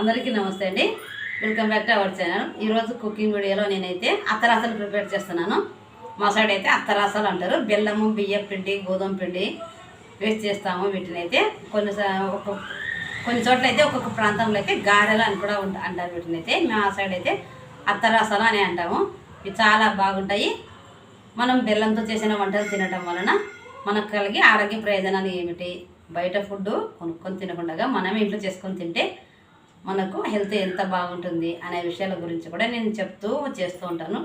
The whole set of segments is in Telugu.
అందరికీ నమస్తే అండి. Welcome back to our channel ఈరోజు కుకింగ్ వీడియోలో నేనైతే అత్తరాసలు ప్రిపేర్ చేస్తున్నాను. మా సైడ్ అయితే అత్తరాసలు అంటారు. బెల్లము బియ్యం పిండి గోధుమ పిండి వేస్ట్ చేస్తాము. వీటిని అయితే కొన్ని ఒక కొన్ని చోట్ల అయితే ఒక్కొక్క ప్రాంతంలో అయితే గారెలు అని కూడా అంటారు వీటిని అయితే. మా సైడ్ అయితే అత్తరాసలు అని అంటాము. ఇవి చాలా బాగుంటాయి. మనం బెల్లంతో చేసిన వంటలు తినటం వలన మనకు కలిగే ఆరోగ్య ప్రయోజనాలు ఏమిటి? బయట ఫుడ్ కొనుక్కొని తినకుండా మనం ఇంట్లో చేసుకొని తింటే మనకు హెల్త్ ఎంత బాగుంటుంది అనే విషయాల గురించి కూడా నేను చెప్తూ చేస్తూ ఉంటాను.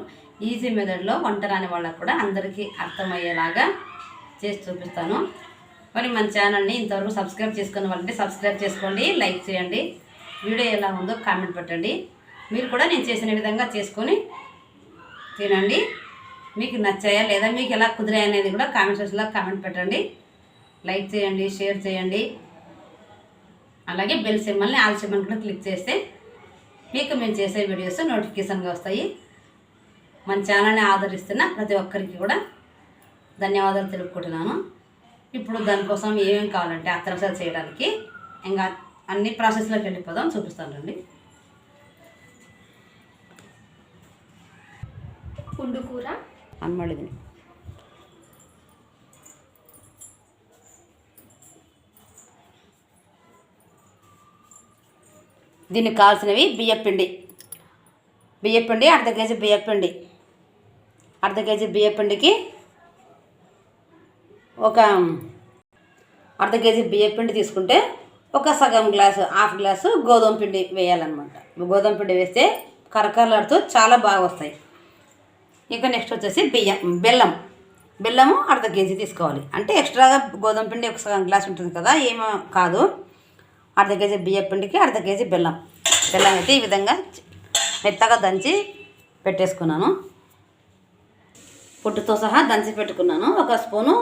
ఈజీ మెథడ్లో వంట రాని వాళ్ళకు కూడా అందరికీ అర్థమయ్యేలాగా చేసి చూపిస్తాను. మరి మన ఛానల్ని ఇంతవరకు సబ్స్క్రైబ్ చేసుకున్న వాళ్ళంటే సబ్స్క్రైబ్ చేసుకోండి లైక్ చేయండి వీడియో ఎలా ఉందో కామెంట్ పెట్టండి. మీరు కూడా నేను చేసిన విధంగా చేసుకొని తినండి. మీకు నచ్చాయా లేదా మీకు ఎలా కుదిరాయనేది కూడా కామెంట్ సెక్షన్లో కామెంట్ పెట్టండి. లైక్ చేయండి షేర్ చేయండి. అలాగే బెల్ సింబల్ని ఆల్ సింబల్ కూడా క్లిక్ చేస్తే మీకు మేము చేసే వీడియోస్ నోటిఫికేషన్గా వస్తాయి. మన ఛానల్ని ఆదరిస్తున్న ప్రతి ఒక్కరికి కూడా ధన్యవాదాలు తెలుపుకుంటున్నాను. ఇప్పుడు దానికోసం ఏమేమి కావాలంటే అత్తరసాలు చేయడానికి ఇంకా అన్ని ప్రాసెస్లోకి వెళ్ళిపోదాం చూపిస్తానండి పుండు కూర. అమ్మడిది దీనికి కావాల్సినవి బియ్యపిండి. బియ్యపిండి అర్ధ కేజీ బియ్యపిండి. అర్ధ కేజీ బియ్యపిండికి ఒక అర్ధ కేజీ బియ్యపిండి తీసుకుంటే ఒక సగం గ్లాసు హాఫ్ గ్లాసు గోధుమ పిండి వేయాలన్నమాట. గోధుమ పిండి వేస్తే కరకరలాడుతూ చాలా బాగా వస్తాయి. ఇంకా నెక్స్ట్ వచ్చేసి బియ్యం బెల్లం. బెల్లము అర్ధ కేజీ తీసుకోవాలి. అంటే ఎక్స్ట్రాగా గోధుమ పిండి ఒక సగం గ్లాస్ ఉంటుంది కదా ఏమో కాదు. అర్ధ కేజీ బియ్య పిండికి అర్ధ కేజీ బెల్లం. బెల్లం అయితే ఈ విధంగా మెత్తగా దంచి పెట్టేసుకున్నాను. పుట్టుతో సహా దంచి పెట్టుకున్నాను. ఒక స్పూను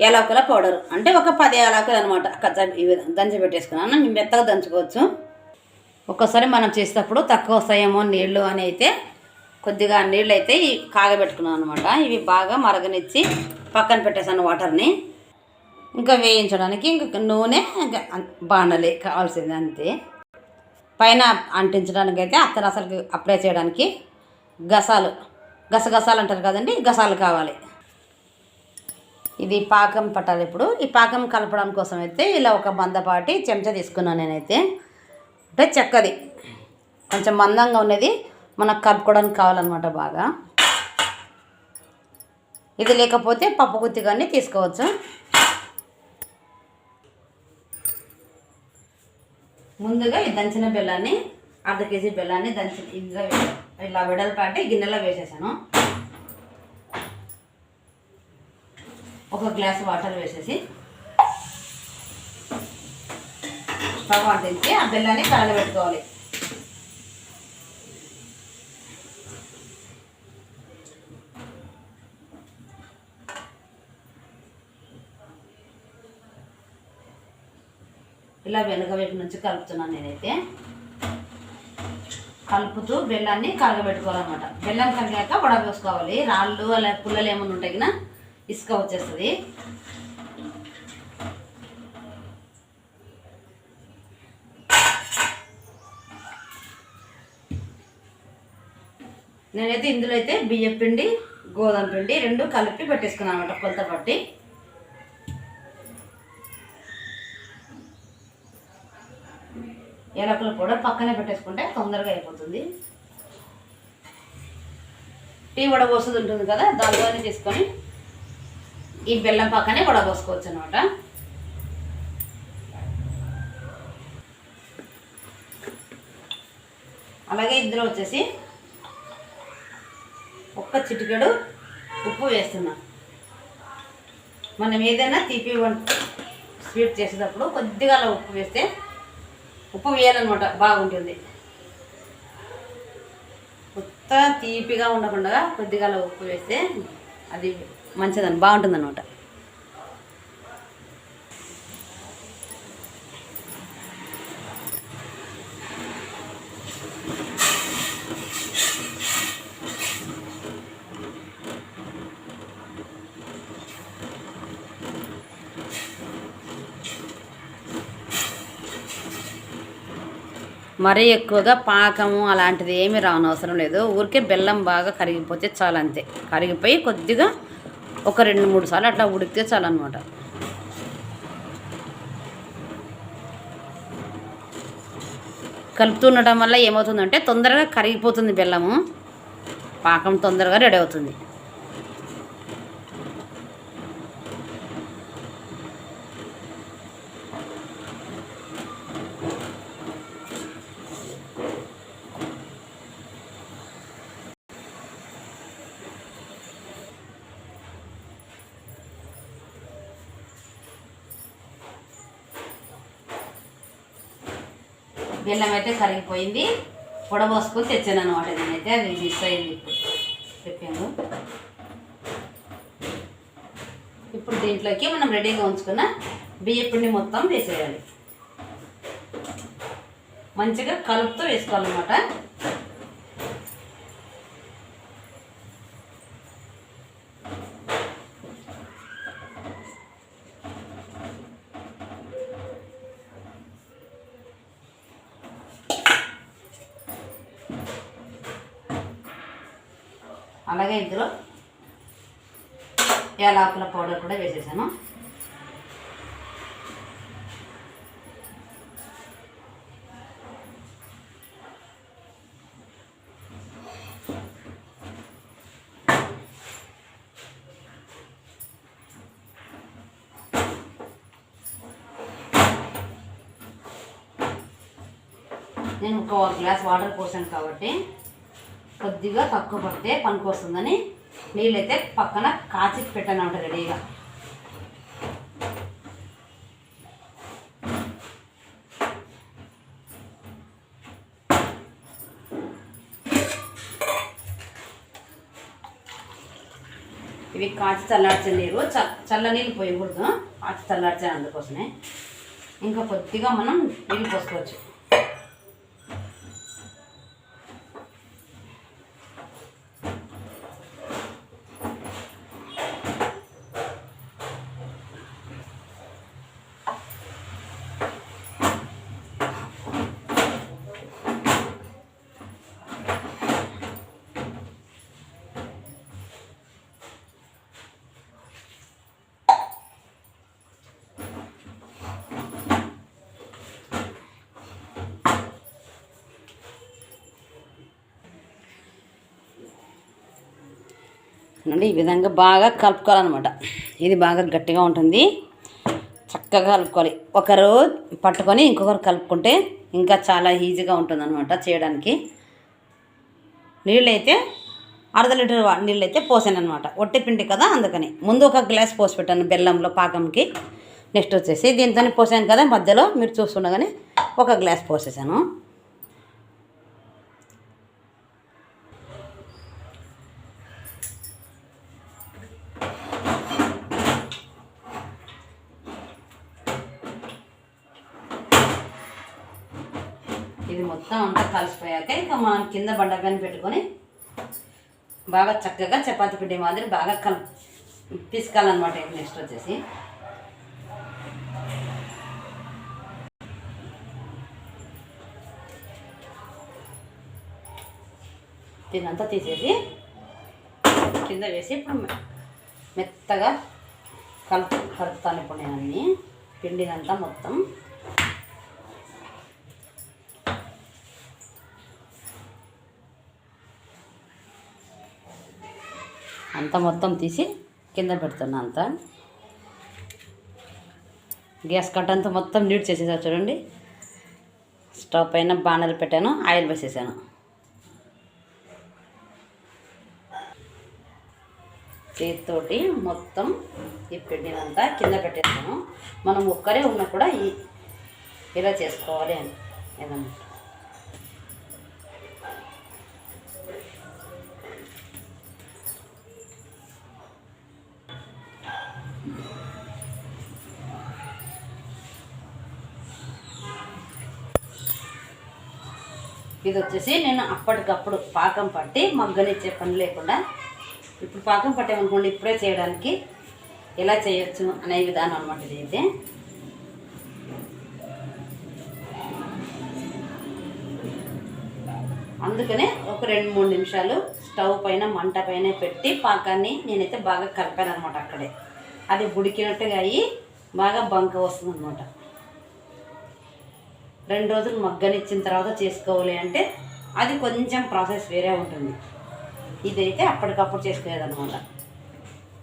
యాలకుల పౌడర్. అంటే ఒక పది యాలకులు అనమాట ఈ విధంగా దంచి పెట్టేసుకున్నాను. మెత్తగా దంచుకోవచ్చు. ఒక్కోసారి మనం చేసేటప్పుడు తక్కువ వస్తాయేమో నీళ్ళు అని అయితే కొద్దిగా నీళ్ళు అయితే కాగబెట్టుకున్నాను అనమాట ఇవి బాగా మరగనిచ్చి పక్కన పెట్టేసాను వాటర్ని. ఇంకా వేయించడానికి ఇంకా నూనె ఇంకా కావాల్సింది అంతే. పైన అంటించడానికి అయితే అత్తరు అసలు అప్లై చేయడానికి గసాలు. గసగసాలు అంటారు కదండి గసాలు కావాలి. ఇది పాకం పట్టాలి ఇప్పుడు. ఈ పాకం కలపడం కోసం అయితే ఇలా ఒక మందపాటి చెంచా తీసుకున్నాను నేనైతే. అంటే చెక్కది. కొంచెం మందంగా ఉన్నది. మనకు కలుపుకోవడానికి కావాలన్నమాట బాగా. ఇది లేకపోతే పప్పు గుత్తి కానీ తీసుకోవచ్చు. ముందుగా ఈ దంచిన బెల్లాన్ని అర్ధ కేజీ బెల్లాన్ని దంచి ఇందులో వే- ఇలా వెడల్పాటి గిన్నెలో వేసేసాను. ఒక గ్లాస్ వాటర్ వేసేసి స్టవ్ అంటించి ఆ బెల్లాన్ని కరగబెట్టుకోవాలి ఇలా వెనుక వైపు నుంచి కలుపుతున్నాను నేనైతే. కలుపుతూ బెల్లాన్ని కరగబెట్టుకోవాలన్నమాట బెల్లం కరిగాక వడపోసుకోవాలి రాళ్ళు అలా పుల్లలు ఏమైనా ఉంటాయి కదా ఇసుక వచ్చేస్తుంది. నేనైతే ఇందులో అయితే బియ్యం పిండి గోధుమ పిండి రెండు కలిపి పెట్టేసుకున్నాను అనమాట కొలత పట్టి ఏలకుల కూడా పక్కనే పెట్టేసుకుంటే తొందరగా అయిపోతుంది. టీ వడబోసేది ఉంటుంది కదా దాంట్లోనే తీసుకొని ఈ బెల్లం పక్కనే వడబోసుకోవచ్చు అనమాట అలాగే ఇందులో వచ్చేసి ఒక్క చిటికెడు ఉప్పు వేస్తున్నాం. మనం ఏదైనా తీపి వంట స్వీట్ చేసేటప్పుడు కొద్దిగా అలా ఉప్పు వేస్తే ఉప్పు వేయాలన్నమాట బాగుంటుంది. కొత్త తీపిగా ఉండకుండా కొద్దిగా ఉప్పు వేస్తే అది మంచిదని బాగుంటుంది అనమాట మరీ ఎక్కువగా పాకము అలాంటిది ఏమీ రావనవసరం లేదు. ఊరికే బెల్లం బాగా కరిగిపోతే చాలు అంతే. కరిగిపోయి కొద్దిగా ఒక రెండు మూడు సార్లు అట్లా ఉడికితే చాలు అనమాట కలుపుతుండటం వల్ల ఏమవుతుందంటే తొందరగా కరిగిపోతుంది బెల్లము. పాకం తొందరగా రెడీ అవుతుంది బెల్లం అయితే కరిగిపోయింది పొడబోసుకొని తెచ్చాను అనమాట నేనైతే అది మిస్ అయింది ఇప్పుడు. చెప్పాను. ఇప్పుడు దీంట్లోకి మనం రెడీగా ఉంచుకున్న బియ్యపిండి మొత్తం వేసేయాలి. మంచిగా కలుపుతూ వేసుకోవాలన్నమాట. అలాగే ఇందులో యాలకుల పౌడర్ కూడా వేసేసాను. నేను ఒక గ్లాస్ వాటర్ పోసాను కాబట్టి కొద్దిగా తక్కువ పడితే పనికి వస్తుందని నీళ్ళైతే పక్కన కాచి పెట్టాను అంట రెడీగా. ఇవి కాచి చల్లార్చే నీరు చ చల్ల నీళ్ళు పోయకూడదు. కాచి చల్లార్చే అందుకోసమే. ఇంకా కొద్దిగా మనం నీళ్ళు పోసుకోవచ్చు. అంటే ఈ విధంగా బాగా కలుపుకోవాలన్నమాట. ఇది బాగా గట్టిగా ఉంటుంది. చక్కగా కలుపుకోవాలి. ఒకరు పట్టుకొని ఇంకొకరు కలుపుకుంటే ఇంకా చాలా ఈజీగా ఉంటుంది అనమాట చేయడానికి. నీళ్ళైతే అర్ధ లీటర్ నీళ్ళు నీళ్ళైతే పోసాను అనమాట ఒట్టి పిండి కదా అందుకని. ముందు ఒక గ్లాస్ పోసి పెట్టాను బెల్లంలో పాకంకి. నెక్స్ట్ వచ్చేసి దీంతో పోసాను కదా మధ్యలో. మీరు చూస్తుండగానే ఒక గ్లాస్ పోసేసాను. ఇది మొత్తం అంతా కలిసిపోయాక ఇంకా మనం కింద బండ పైన పెట్టుకొని బాగా చక్కగా చపాతి పిండి మాదిరి బాగా కల్ పిసుకాలన్నమాట నెక్స్ట్ వచ్చేసి. దీనంతా తీసేసి కింద వేసి ఇప్పుడు మెత్తగా కలుపు కలుపుతాను ఇప్పుడు నేను అన్నీ. పిండినంతా మొత్తం అంత మొత్తం తీసి కింద పెడుతున్నా అంత. గ్యాస్ కట్ అంతా మొత్తం నీట్ చేసేసా చూడండి. స్టవ్ పైన బాణలు పెట్టాను ఆయిల్ వేసేసాను చేతితోటి మొత్తం ఈ పిండినంతా కింద పెట్టేస్తాను. మనం ఒక్కరే ఉన్నా కూడా ఈ ఇలా చేసుకోవాలి అని. ఏదన్నా ఇది వచ్చేసి నేను అప్పటికప్పుడు పాకం పట్టి మగ్గనిచ్చే పని లేకుండా ఇప్పుడు పాకం పట్టామనుకోండి ఇప్పుడే చేయడానికి ఎలా చేయొచ్చు అనే విధానం అనమాట ఇది అయితే. అందుకనే ఒక రెండు మూడు నిమిషాలు స్టవ్ పైన మంట పైన పెట్టి పాకాన్ని నేనైతే బాగా కలిపాను అనమాట అక్కడే. అది ఉడికినట్టుగా అయ్యి బాగా బంక వస్తుంది అనమాట రెండు రోజులు మగ్గనిచ్చిన తర్వాత చేసుకోవాలి అంటే అది కొంచెం ప్రాసెస్ వేరే ఉంటుంది. ఇదైతే అప్పటికప్పుడు చేసుకోలేదన్నమాట.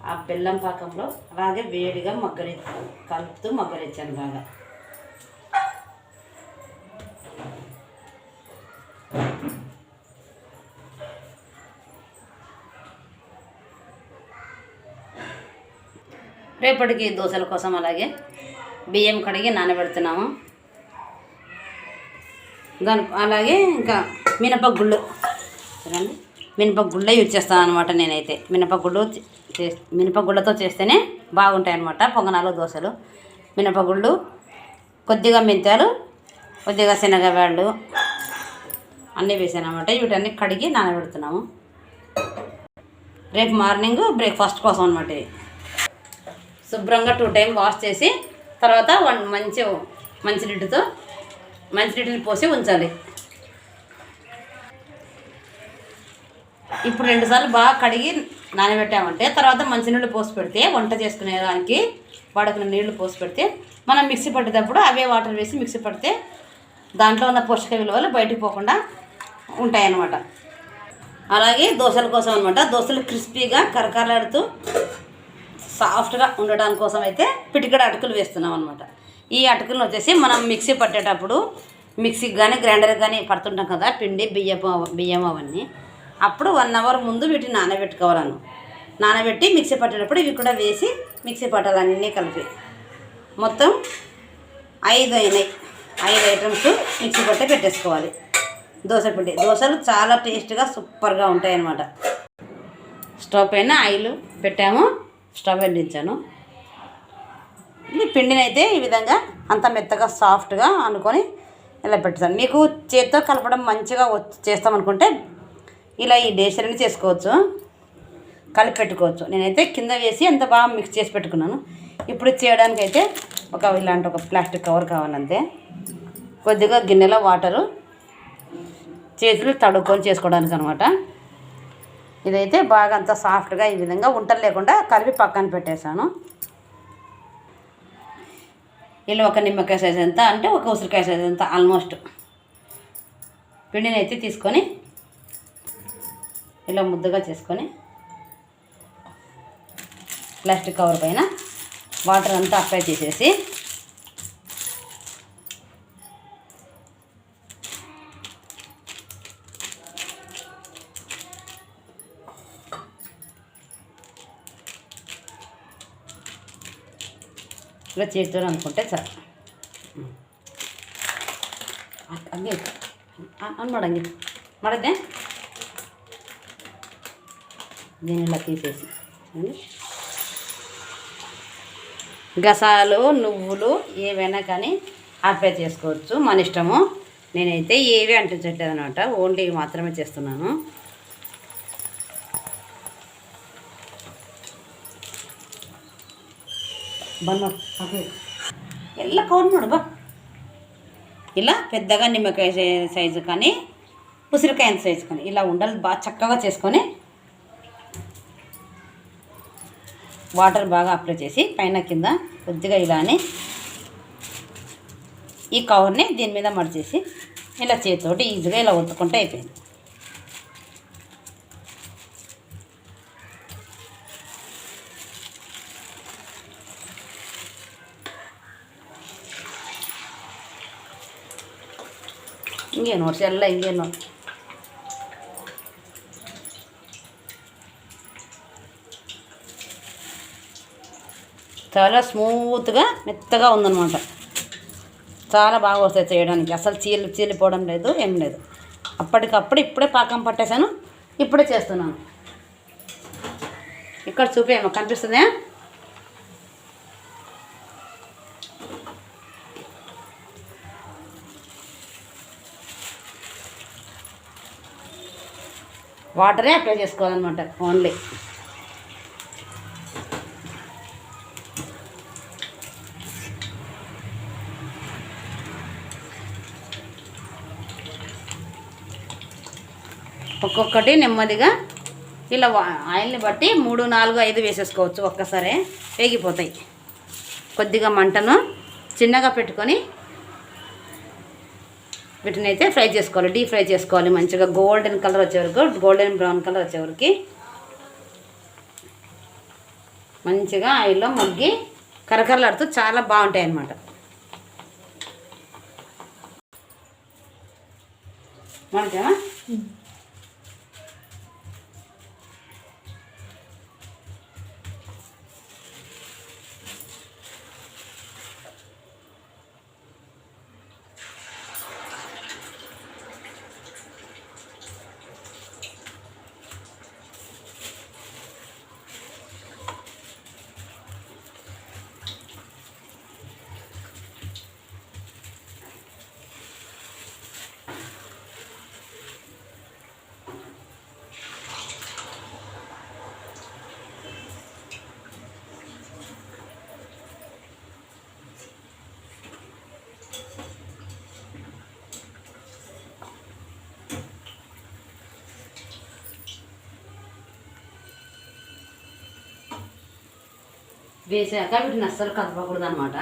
ఆ బెల్లం పాకంలో అలాగే వేడిగా మగ్గని కలుపుతూ మగ్గనిచ్చాను బాగా. రేపటికి దోశల కోసం అలాగే బియ్యం కడిగి నానబెడుతున్నాము. దాని అలాగే ఇంకా మినపగుళ్ళు. చూడండి మినపగుళ్ళే యూజ్ చేస్తాను అనమాట నేనైతే. మినపగుళ్ళు చే మినపగుళ్ళతో చేస్తేనే బాగుంటాయి అనమాట పొంగనాలు దోశలు. మినపగుళ్ళు కొద్దిగా మెంతాలు కొద్దిగా శనగవాళ్ళు అన్నీ వేసాను అనమాట కడిగి నానబెడుతున్నాము. రేపు మార్నింగ్ బ్రేక్ఫాస్ట్ కోసం అనమాట ఇది. శుభ్రంగా టూ టైం వాష్ చేసి తర్వాత వన్ మంచి మంచినీటితో మంచినీటిని పోసి ఉంచాలి. ఇప్పుడు రెండుసార్లు బాగా కడిగి నానబెట్టామంటే తర్వాత మంచినీళ్ళు పోసి పెడితే వంట చేసుకునేదానికి వాడుకున్న నీళ్ళు పోసి పెడితే మనం మిక్సీ పట్టేటప్పుడు అవే వాటర్ వేసి మిక్సీ పడితే దాంట్లో ఉన్న పోషక విలువలు బయటికి పోకుండా ఉంటాయన్నమాట. అలాగే దోశల కోసం అనమాట దోశలు క్రిస్పీగా కరకరలాడుతూ సాఫ్ట్గా ఉండడానికి కోసం అయితే పిటికడ అటుకులు వేస్తున్నాం అనమాట ఈ అటుకులను వచ్చేసి మనం మిక్సీ పట్టేటప్పుడు మిక్సీకి కానీ గ్రైండర్కి కానీ పడుతుంటాం కదా పిండి బియ్యపు బియ్యం అవన్నీ. అప్పుడు వన్ అవర్ ముందు వీటిని నానబెట్టుకోవాలను. నానబెట్టి మిక్సీ పట్టేటప్పుడు ఇవి కూడా వేసి మిక్సీ పట్టాలన్నీ కలిపి. మొత్తం ఐదు అయినాయి. ఐదు ఐటమ్స్ మిక్సీ పట్టే పెట్టేసుకోవాలి. దోశ పిండి. దోశలు చాలా టేస్ట్గా సూపర్గా ఉంటాయి అన్నమాట స్టవ్ పైన ఆయిల్ పెట్టాము. స్టవ్ వెలిగించాను. ఈ పిండిని అయితే ఈ విధంగా అంత మెత్తగా సాఫ్ట్గా అనుకొని ఇలా పెట్టుతాను. మీకు చేతితో కలపడం మంచిగా వచ్చి చేస్తామనుకుంటే ఇలా ఈ డేసరిని చేసుకోవచ్చు. కలిపి పెట్టుకోవచ్చు. నేనైతే కింద వేసి ఎంత బాగా మిక్స్ చేసి పెట్టుకున్నాను. ఇప్పుడు చేయడానికి అయితే ఒక ఇలాంటి ఒక ప్లాస్టిక్ కవర్ కావాలంతే. కొద్దిగా గిన్నెలో వాటరు చేతులు తడుక్కొని చేసుకోవడానికి అనమాట ఇదైతే బాగా అంత సాఫ్ట్గా ఈ విధంగా ఉంటలు లేకుండా కలిపి పక్కన పెట్టేశాను. ఇలా ఒక నిమ్మకాయ సైజ్ ఎంత అంటే ఒక ఉసిరికాయ సైజ్ ఎంత ఆల్మోస్ట్ పిండిని అయితే తీసుకొని ఇలా ముద్దగా చేసుకొని ప్లాస్టిక్ కవర్ పైన వాటర్ అంతా అప్లై చేసేసి ఇలా చేతితో అనుకుంటే చాలు ಹಂಗೆ ಅನ್ ಮಾಡಂಗೆ ಮಾಡಿದ್ದೆ దీనిలా తీసేసి ఉం? గసాలు నువ్వులు ఏవైనా కానీ అప్లై చేసుకోవచ్చు మన ఇష్టము నేనైతే ఏవి అంటించట్లేదు అనమాట ఓన్లీ ఇవి మాత్రమే చేస్తున్నాను బన్న ಎಲ್ಲ కౌర్ మాడు బా ఇలా పెద్దగా నిమ్మకాయ సై- సైజు కానీ ఉసిరికాయ సైజు కానీ ఇలా ఉండాలి బాగా చక్కగా చేసుకొని వాటర్ బాగా అప్లై చేసి పైన కింద కొద్దిగా ఇలా అని ఈ కవర్ని దీని మీద మడిచేసి ఇలా చేతితోటి ఈజీగా ఇలా ఒత్తుకుంటే అయిపోయింది ಹಿಂಗೇನು ವರ್ಷ ಎಲ್ಲ ಹಿಂಗೇನು చాలా స్మూత్గా మెత్తగా ఉందన్నమాట చాలా బాగా వస్తాయి చేయడానికి అసలు చీలి చీలిపోవడం లేదు ఏం లేదు అప్పటికప్పుడు ఇప్పుడే పాకం పట్టేశాను ఇప్పుడే చేస్తున్నాను ఇక్కడ చూపేమో కనిపిస్తుందా వాటరే అప్లై చేసుకోవాలన్నమాట ఓన్లీ ఒక్కొక్కటి నెమ్మదిగా ఇలా ఆయిల్ని బట్టి మూడు నాలుగు ఐదు వేసేసుకోవచ్చు ఒక్కసారే వేగిపోతాయి. కొద్దిగా మంటను చిన్నగా పెట్టుకొని వీటిని అయితే ఫ్రై చేసుకోవాలి డీప్ ఫ్రై చేసుకోవాలి మంచిగా. గోల్డెన్ కలర్ వచ్చే వరకు గోల్డెన్ బ్రౌన్ కలర్ వచ్చే వరకు మంచిగా ఆయిల్లో మగ్గి కరకరలాడుతూ చాలా బాగుంటాయి అన్నమాట. మనకేమా వేసాక వీటిని అస్సలు కదపకూడదు అనమాట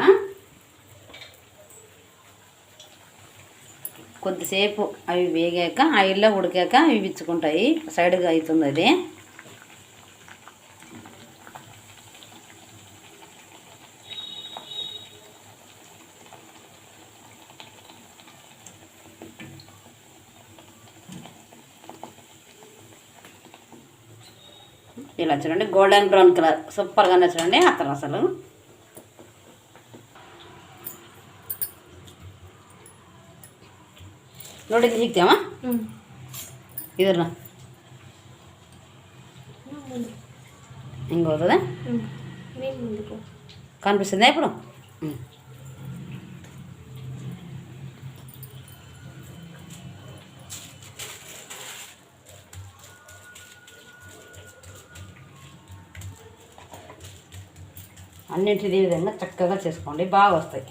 కొద్దిసేపు అవి వేగాక ఆయిల్లో ఉడికాక అవి విచ్చుకుంటాయి. సైడ్గా అవుతుంది అది. ఇలా చూడండి గోల్డెన్ బ్రౌన్ కలర్ సూపర్గా చూడండి అత్తరు అసలు ನೋಡಿ ಇದು ಸಿಗ್ತೇವ ಇದ್ರ ಹಿಂಗೆ ಹೋದದ కనిపిస్తుందా ఇప్పుడు ఉమ్. అన్నింటిది ఈ విధంగా చక్కగా చేసుకోండి. బాగా వస్తాయి.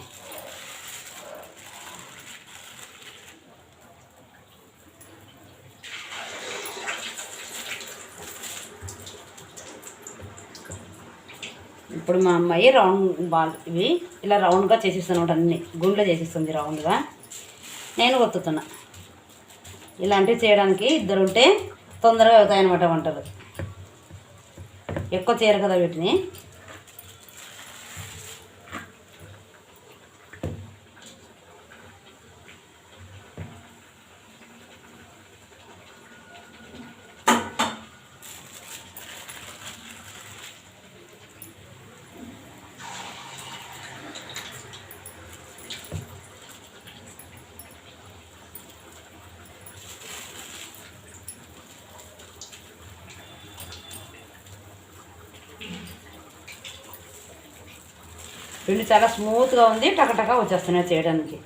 ఇప్పుడు మా అమ్మాయి రౌండ్ బాల్ ఇవి ఇలా రౌండ్గా చేసిస్తాను అన్ని. గుండ్లో చేసిస్తుంది రౌండ్గా. నేను ఒత్తుతున్నా. ఇలాంటివి చేయడానికి ఇద్దరు ఉంటే తొందరగా అవుతాయన్నమాట వంటలు. ఎక్కువ చేయరు కదా వీటిని. పిండి చాలా స్మూత్గా ఉంది. టకటక వచ్చేస్తున్నాయి చేయడానికి.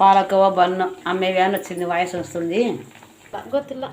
పాలకోవ బన్ను అమ్మే వ్యాన్ వచ్చింది వాయిస్ వస్తుంది ಗೊತ್ತಿಲ್ಲ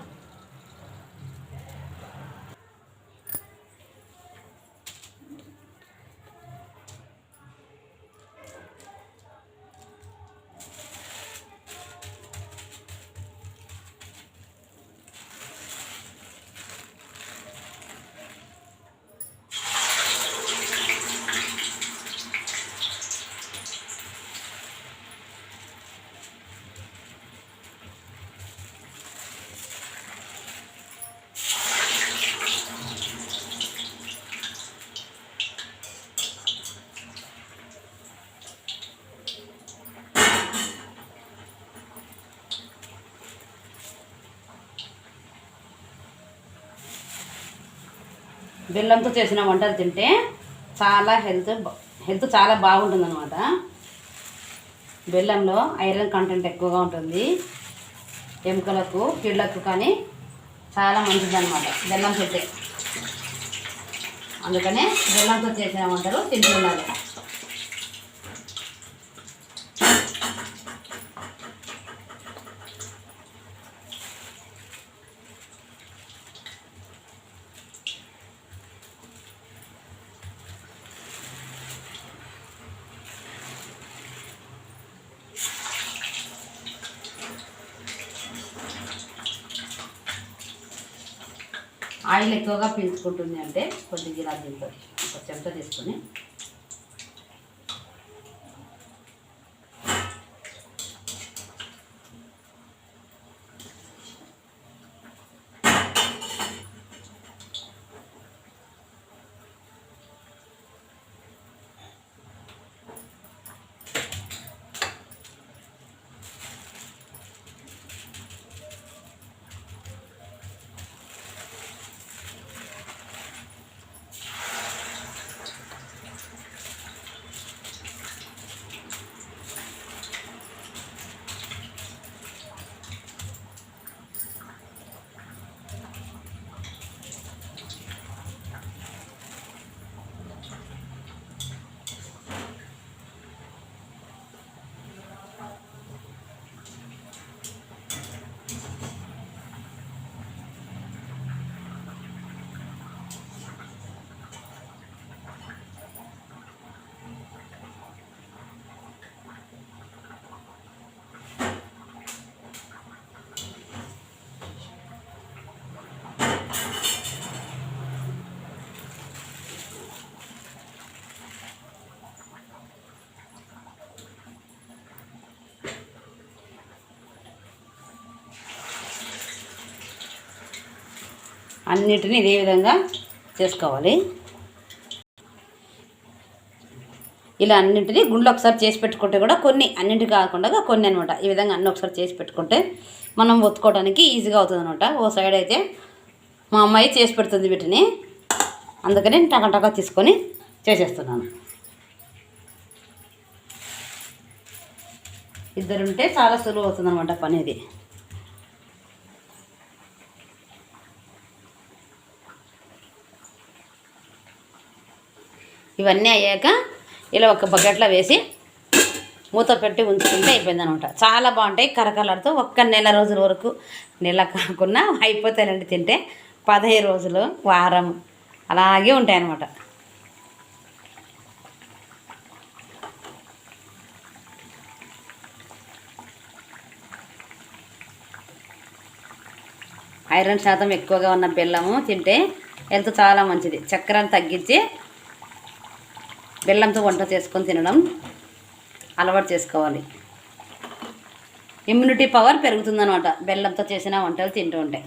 బెల్లంతో చేసిన వంటలు తింటే చాలా హెల్త్ హెల్త్ చాలా బాగుంటుంది అనమాట బెల్లంలో ఐరన్ కంటెంట్ ఎక్కువగా ఉంటుంది. ఎముకలకు కీళ్ళకు కానీ చాలా మంచిది అనమాట బెల్లం పెట్టే. అందుకనే బెల్లంతో చేసిన వంటలు తింటున్నారు. ఆయిల్ ఎక్కువగా పీల్చుకుంటుంది అంటే కొద్దిగా ఇలా దీంతో ఒక చెంచా తీసుకొని అన్నిటిని ఇదే విధంగా చేసుకోవాలి. ఇలా అన్నింటినీ గుండ్లు ఒకసారి చేసి పెట్టుకుంటే కూడా కొన్ని అన్నింటి కాకుండా కొన్ని అనమాట ఈ విధంగా అన్ని ఒకసారి చేసి పెట్టుకుంటే మనం ఒత్తుకోవడానికి ఈజీగా అవుతుంది అనమాట ఓ సైడ్ అయితే మా అమ్మాయి చేసి పెడుతుంది వీటిని. అందుకని టకటక తీసుకొని చేసేస్తున్నాను. ఇద్దరుంటే చాలా సులువు అవుతుంది అనమాట పని ఇది. ఇవన్నీ అయ్యాక ఇలా ఒక బకెట్లో వేసి మూత పెట్టి ఉంచుకుంటే అయిపోయింది అనమాట చాలా బాగుంటాయి కరకలాడుతూ ఒక్క నెల రోజుల వరకు నెల కాకుండా అయిపోతాయండి తింటే. పదహైదు రోజులు వారం అలాగే ఉంటాయి అన్నమాట ఐరన్ శాతం ఎక్కువగా ఉన్న బెల్లము తింటే హెల్త్ చాలా మంచిది. చక్కెరను తగ్గించి బెల్లంతో వంట చేసుకొని తినడం అలవాటు చేసుకోవాలి. ఇమ్యూనిటీ పవర్ పెరుగుతుందనమాట బెల్లంతో చేసిన వంటలు తింటూ ఉంటాయి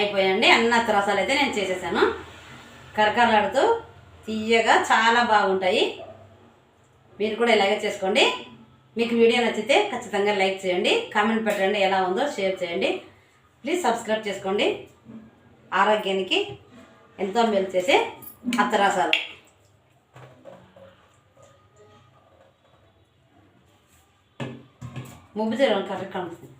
అయిపోయాయండి. అన్న రసాలు అయితే నేను చేసేసాను. కరకరలాడుతూ తీయగా చాలా బాగుంటాయి. మీరు కూడా ఇలాగే చేసుకోండి. మీకు వీడియో నచ్చితే ఖచ్చితంగా లైక్ చేయండి. కామెంట్ పెట్టండి ఎలా ఉందో షేర్ చేయండి. ప్లీజ్ సబ్స్క్రైబ్ చేసుకోండి. ఆరోగ్యానికి ఎంతో మేలు చేసే అత్తరాసాలు ముబ్బు చేయడం కరెక్ట్ కనిపిస్తుంది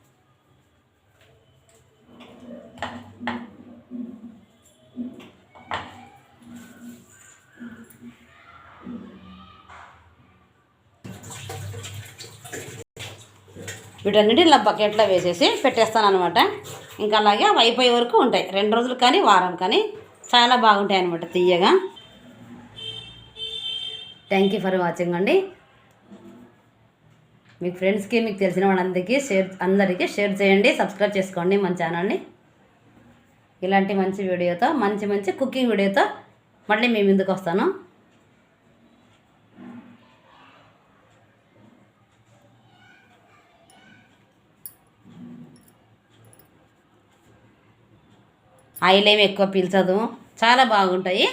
వీటన్నిటి ఇలా బకెట్లో వేసేసి పెట్టేస్తాను అనమాట ఇంకా అలాగే అవి అయిపోయే వరకు ఉంటాయి. రెండు రోజులు కానీ వారం కానీ చాలా బాగుంటాయి అనమాట తీయగా థ్యాంక్ యూ ఫర్ వాచింగ్ అండి. మీ ఫ్రెండ్స్కి మీకు తెలిసిన వాళ్ళందరికీ షేర్ అందరికీ షేర్ చేయండి సబ్స్క్రైబ్ చేసుకోండి మన ఛానల్ని ఇలాంటి మంచి వీడియోతో మంచి మంచి కుకింగ్ వీడియోతో మళ్ళీ మీ ముందుకు వస్తాను. ఆయిల్ ఏమి ఎక్కువ పీల్చదు. చాలా బాగుంటాయి.